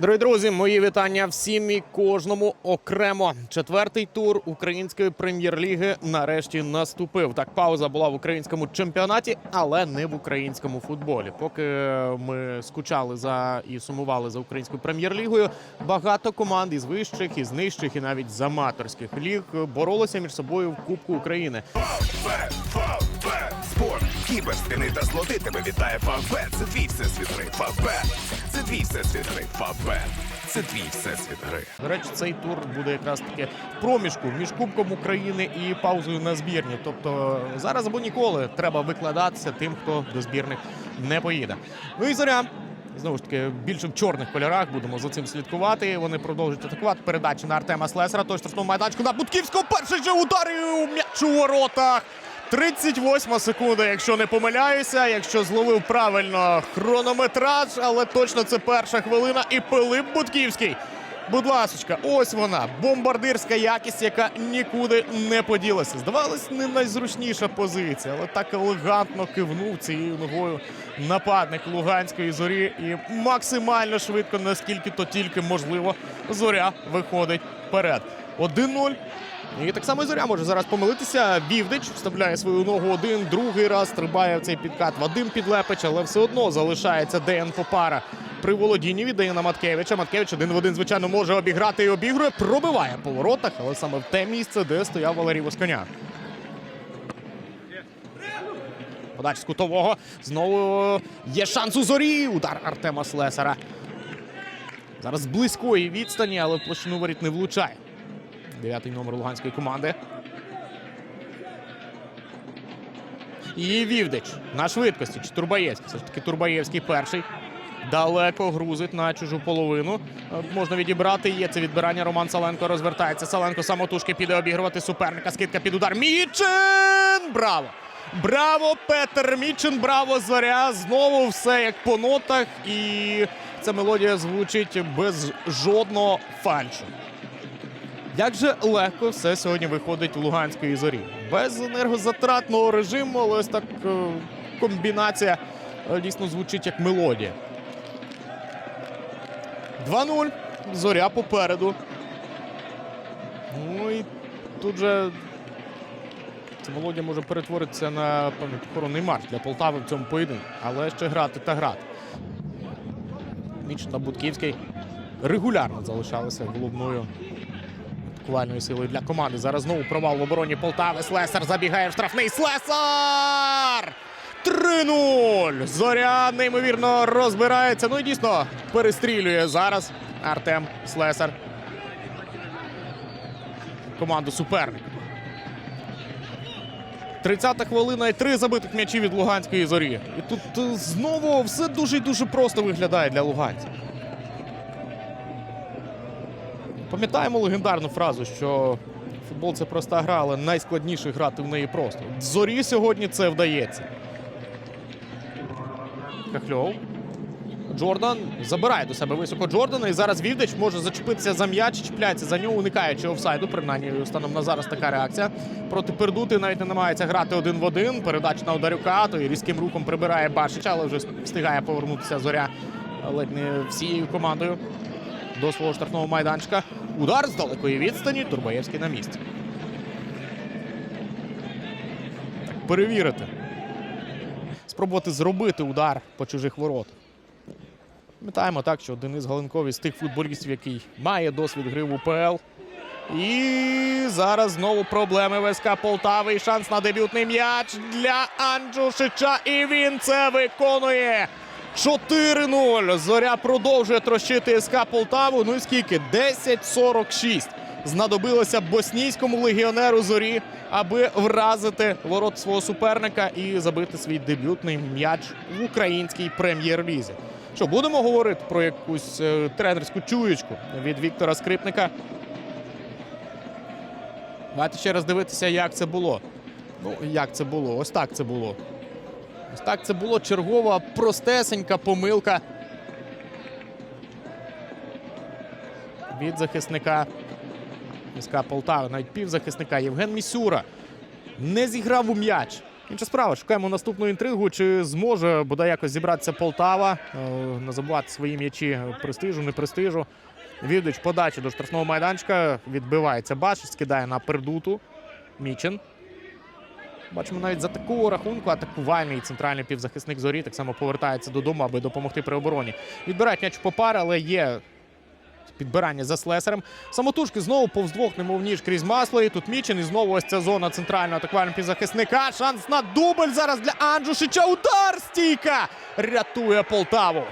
Дорогі друзі, мої вітання всім і кожному окремо. Четвертий тур української прем'єр-ліги нарешті наступив. Так, пауза була в українському чемпіонаті, але не в українському футболі. Поки ми скучали за і сумували за українською прем'єр-лігою, багато команд із вищих, із нижчих і навіть з аматорських ліг боролися між собою в Кубку України. Спорт, кіберспіни та слоти тебе вітає Фавбет. Це твій всесвіт гри. Фавбет, твій всесвіт гри. Фавбет, це твій всесвіт гри. До речі, цей тур буде якраз таки проміжку між Кубком України і паузою на збірні. Тобто зараз або ніколи треба викладатися тим, хто до збірних не поїде. Ну і зоря. Знову ж таки, більше в чорних кольорах будемо за цим слідкувати. Вони продовжують атакувати. Передача на Артема Слесара. Той штрафнув майданчику на Будківського. Перший же удар і м'яч у воротах. 38 секунда, якщо не помиляюся, якщо зловив правильно хронометраж, але точно це перша хвилина. І Пилип Будківський. Будь ласочка, ось вона, бомбардирська якість, яка нікуди не поділася. Здавалось, не найзручніша позиція, але так елегантно кивнув цією ногою нападник Луганської зорі. І максимально швидко, наскільки то тільки можливо, зоря виходить вперед. 1-0. І так само і зоря може зараз помилитися. Вівдич вставляє свою ногу один, другий раз стрибає в цей підкат Вадим Підлепич, але все одно залишається Деян Попара. При володінні віддає на Маткевича. Маткевич один в один, звичайно, може обіграти і обігрує. Пробиває по воротах, але саме в те місце, де стояв Валерій Восконя. Подача з кутового. Знову є шанс у зорі. Удар Артема Слесара. Зараз близької відстані, але площину воріт не влучає. Дев'ятий номер луганської команди. І Вівдич на швидкості. Чи Турбаєвський? Все ж таки Турбаєвський перший. Далеко грузить на чужу половину. Е, Можна відібрати. Є це відбирання. Роман Саленко розвертається. Саленко самотужки піде обігрувати суперника. Скидка під удар. Мічин! Браво! Браво, Петер Мічин! Браво, зоря! Знову все як по нотах. І ця мелодія звучить без жодного фальшу. Як же легко все сьогодні виходить у Луганської зорі. Без енергозатратного режиму, але ось так е, комбінація е, дійсно звучить як мелодія. 2-0. Зоря попереду. Ну і тут же ця мелодія може перетворитися на похоронний марш для Полтави в цьому поєдинку. Але ще грати та грати. Міч та Будківський регулярно залишалися головною атакувальною силою для команди. Зараз знову провал в обороні Полтави. Слесар забігає в штрафний. Слесар! 3-0! Зоря неймовірно розбирається. Ну і дійсно перестрілює зараз Артем Слесар. Команду суперника. 30-та хвилина і три забитих м'ячі від Луганської зорі. І тут е, знову все дуже і дуже просто виглядає для луганців. Пам'ятаємо легендарну фразу, що футбол це проста гра, але найскладніше грати в неї просто. Зорі сьогодні це вдається. Кахльов. Джордан забирає до себе високо Джордана. І зараз Вівдич може зачепитися за м'яч, чіпляється за нього, уникаючи офсайду. Принаймні, станом на зараз така реакція. Проти Пердути навіть не намагається грати один в один. Передача на Ударюка, той різким рухом прибирає Башича, але вже встигає повернутися зоря ледь не всією командою до свого штрафного майданчика. Удар з далекої відстані. Турбаєвський на місці. Так, перевірити. Спробувати зробити удар по чужих воротах. Пам'ятаємо так, що Денис Галенковий з тих футболістів, який має досвід гри в УПЛ. І зараз знову проблеми ВСК Полтави. І шанс на дебютний м'яч для Анджушича. І він це виконує. 4-0. Зоря продовжує трощити СК Полтаву. Ну і скільки? 10-46. Знадобилося боснійському легіонеру зорі, аби вразити ворот свого суперника і забити свій дебютний м'яч в українській прем'єр-лізі. Що будемо говорити про якусь е, тренерську чуєчку від Віктора Скрипника? Давайте ще раз дивитися, як це було. Ну, як це було? Ось так це було. Ось так це було чергова простесенька помилка від захисника СК Полтави, навіть півзахисника Євген Місюра не зіграв у м'яч. Інша справа, шукаємо наступну інтригу. Чи зможе бодай якось зібратися Полтава, е, не забувати свої м'ячі престижу, не престижу. Відич подачі до штрафного майданчика. Відбивається Баш, скидає на пердуту. Мічин. Бачимо навіть за такого рахунку атакувальний центральний півзахисник зорі так само повертається додому, аби допомогти при обороні. Відбирають м'яч по але є підбирання за слесарем. Самотужки знову повз двох, немов ніж крізь масло. І тут Мічин. І знову ось ця зона центрального атакувального півзахисника. Шанс на дубль зараз для Анджушича. Удар стійка! Рятує Полтаву.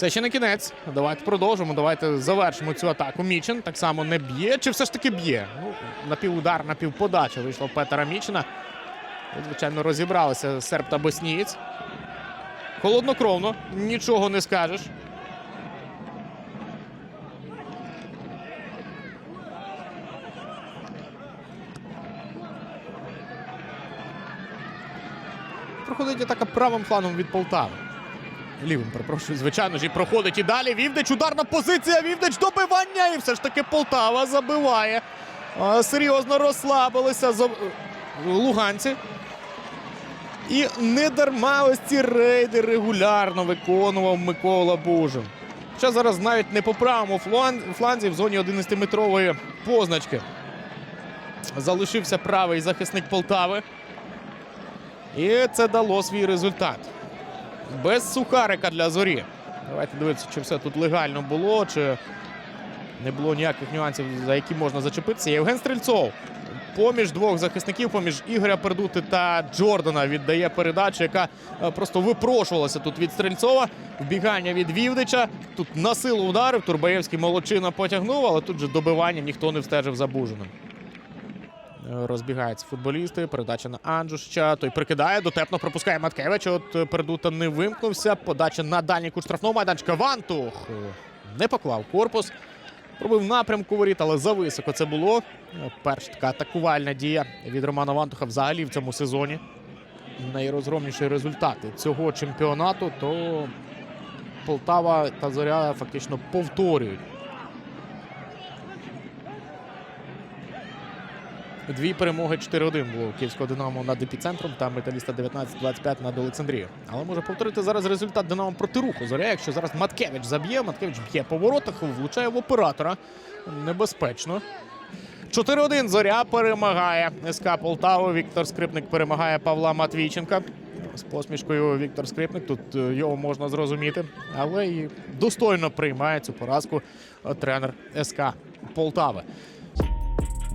Це ще не кінець. Давайте продовжимо. Давайте завершимо цю атаку. Мічин так само не б'є. Чи все ж таки б'є? Ну, напівудар, напівподача вийшла в Петера Мічина. Звичайно, розібралися серб та боснієць. Холоднокровно, нічого не скажеш. Проходить атака правим флангом від Полтави. Лівим, перепрошую, звичайно ж, і проходить і далі. Вівдич, ударна позиція. Вівдич добивання. І все ж таки Полтава забиває. Серйозно розслабилися луганці. І не дарма ось ці рейди регулярно виконував Микола Бужин. Хоча зараз навіть не по правому флан- фланзі в зоні 11-метрової позначки. Залишився правий захисник Полтави. І це дало свій результат. Без сухарика для зорі. Давайте дивитися, чи все тут легально було, чи не було ніяких нюансів, за які можна зачепитися. Євген Стрельцов поміж двох захисників, поміж Ігоря Пердути та Джордана віддає передачу, яка е, просто випрошувалася тут від Стрельцова. Вбігання від Вівдича. Тут на силу ударив. Турбаєвський молодчина потягнув, але тут же добивання ніхто не встежив за Бужиним. Розбігаються футболісти. Передача на Анджушча. Той прикидає, дотепно пропускає Маткевич. От е, Пердута не вимкнувся. Подача на дальній кут штрафного майданчика. Вантух е, не поклав корпус. Пробив напрямку воріт, але зависоко це було. Е, Перша така атакувальна дія від Романа Вантуха взагалі в цьому сезоні. Найрозгромніші результати цього чемпіонату, то Полтава та Зоря фактично повторюють. Дві перемоги 4-1 було Київського Динамо над епіцентром та металіста 19-25 над Олександрією. Але може повторити зараз результат Динамо проти руху. Зоря, якщо зараз Маткевич заб'є, Маткевич б'є по воротах, влучає в оператора. Небезпечно. 4-1 Зоря перемагає СК Полтаву. Віктор Скрипник перемагає Павла Матвійченка. З посмішкою Віктор Скрипник. Тут е, його можна зрозуміти. Але і достойно приймає цю поразку е, тренер СК Полтави.